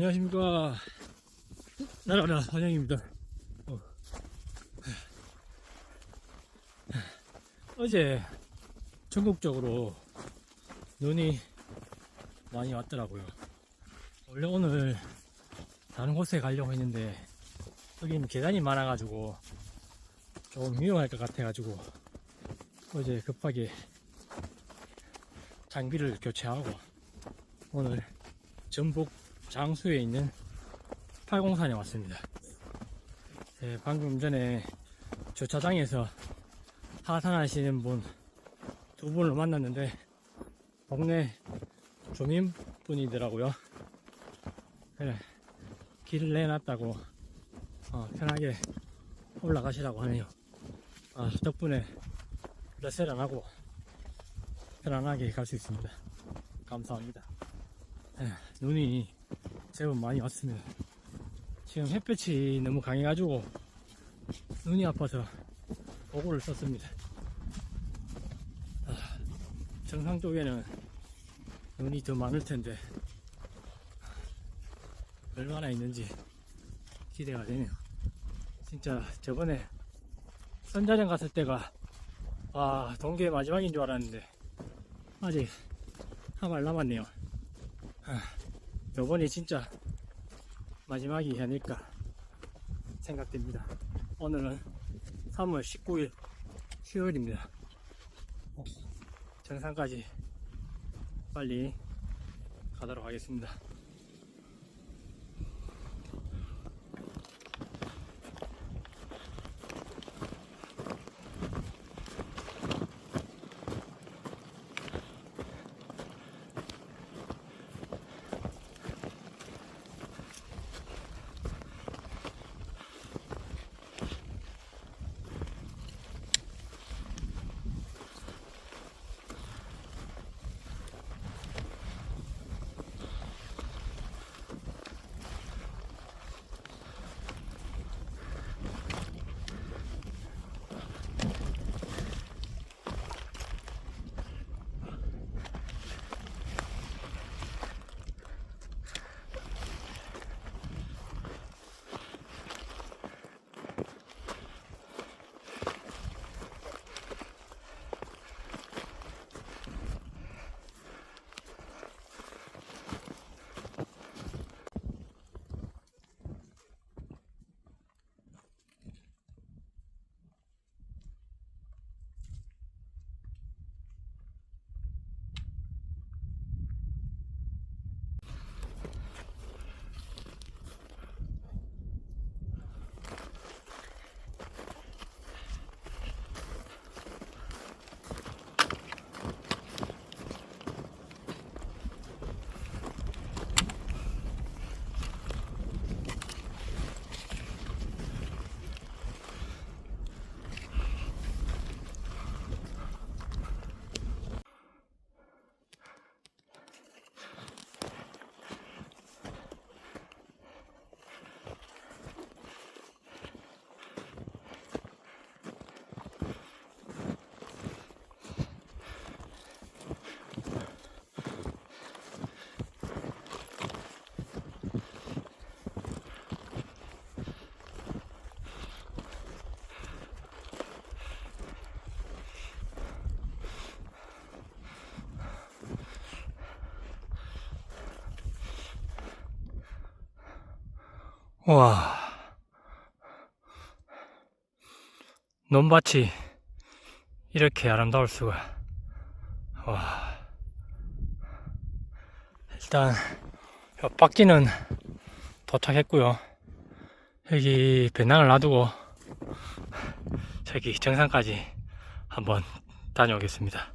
안녕하십니까. 나라라 환영입니다. 어. 어제 전국적으로 눈이 많이 왔더라고요. 원래 오늘 다른 곳에 가려고 했는데 여기는 계단이 많아가지고 좀 위험할 것 같아가지고 어제 급하게 장비를 교체하고 오늘 전북 장수에 있는 팔공산에 왔습니다. 예, 방금 전에 주차장에서 하산하시는 분 두 분을 만났는데 동네 주민분이더라고요. 그래, 길을 내놨다고 어, 편하게 올라가시라고 하네요. 아, 덕분에 레셀 안 하고 편안하게 갈 수 있습니다. 감사합니다. 예, 눈이 제법 많이 왔습니다. 지금 햇볕이 너무 강해가지고 눈이 아파서 보고를 썼습니다. 아, 정상 쪽에는 눈이 더 많을 텐데 얼마나 있는지 기대가 되네요. 진짜 저번에 선자령 갔을 때가 아 동계 마지막인 줄 알았는데 아직 한 발 남았네요. 아, 요번이 진짜 마지막이 아닐까 생각됩니다. 오늘은 3월 19일 수요일입니다. 어, 정상까지 빨리 가도록 하겠습니다. 와. 논밭이 이렇게 아름다울 수가. 와. 일단, 옆바퀴는 도착했고요. 여기 배낭을 놔두고, 저기 정상까지 한번 다녀오겠습니다.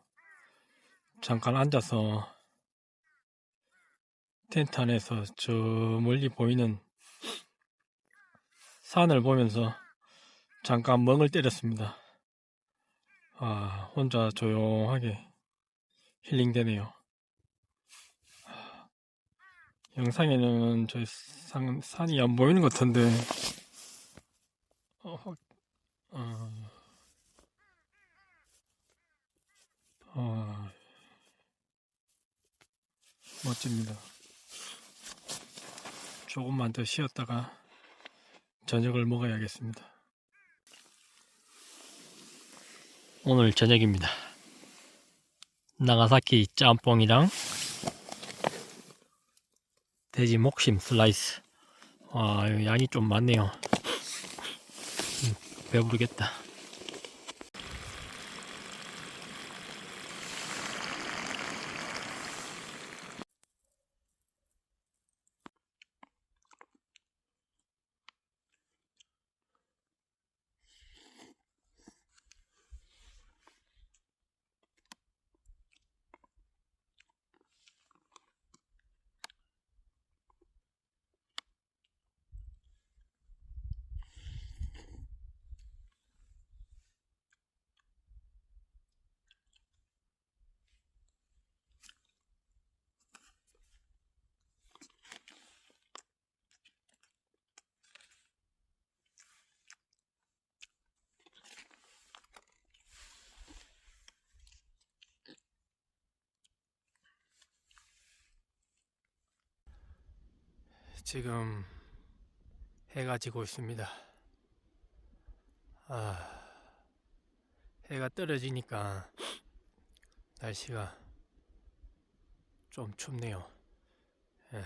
잠깐 앉아서 텐트 안에서 저 멀리 보이는 산을 보면서 잠깐 멍을 때렸습니다. 아, 혼자 조용하게 힐링되네요. 아, 영상에는 저 산, 산이 안 보이는 것 같은데, 어, 확- 어, 아, 멋집니다. 조금만 더 쉬었다가 저녁을 먹어야겠습니다. 오늘 저녁입니다. 나가사키 짬뽕이랑 돼지 목심 슬라이스. 아, 양이 좀 많네요. 음, 배부르겠다. 지금 해가 지고 있습니다. 아, 해가 떨어지니까 날씨가 좀 춥네요. 예.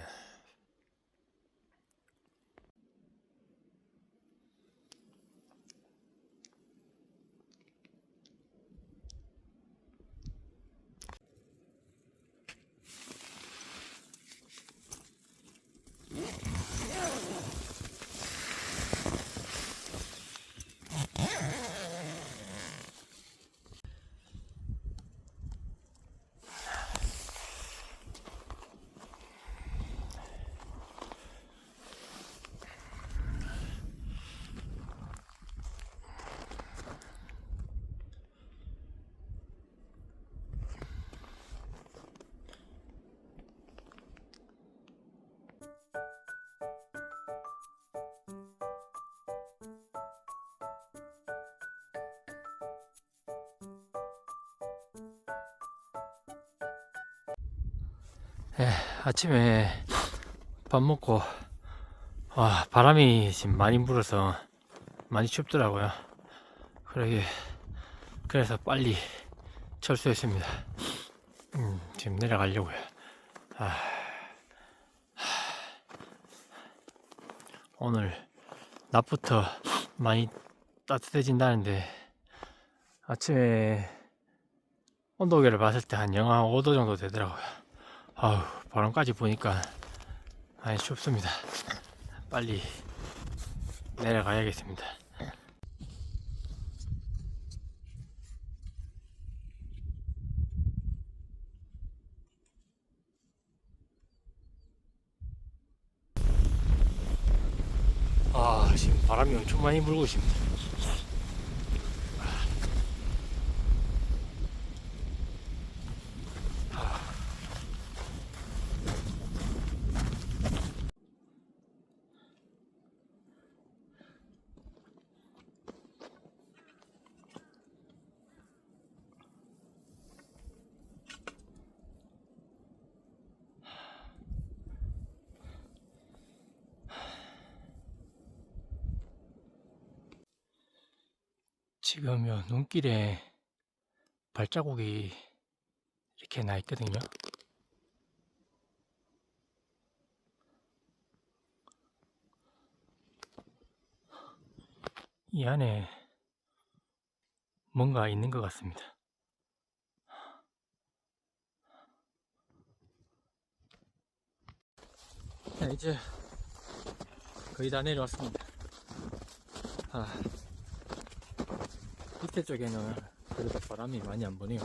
예, 아침에 밥 먹고 와 바람이 지금 많이 불어서 많이 춥더라고요. 그러게 그래서 빨리 철수했습니다. 음, 지금 내려가려고요. 아, 하, 오늘 낮부터 많이 따뜻해진다는데 아침에 온도계를 봤을 때 한 영하 5도 정도 되더라고요. 아우 바람까지 보니까 많이 춥습니다. 빨리 내려가야겠습니다. 아 지금 바람이 엄청 많이 불고 있습니다. 지금 요 눈길에 발자국이 이렇게 나 있거든요. 이 안에 뭔가 있는 것 같습니다. 자, 이제 거의 다 내려왔습니다. 아, 밑에 쪽에는 그래도 바람이 많이 안 부네요.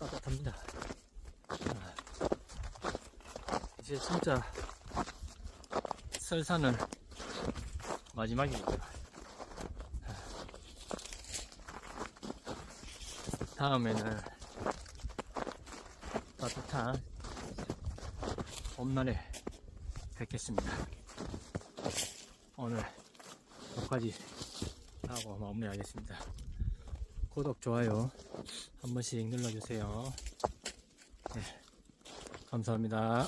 따뜻합니다. 아, 이제 진짜 설산을 마지막입니다. 다음에는 따뜻한 봄날에 뵙겠습니다. 오늘 여기까지 하고 마무리하겠습니다. 구독, 좋아요 한 번씩 눌러주세요. 네, 감사합니다.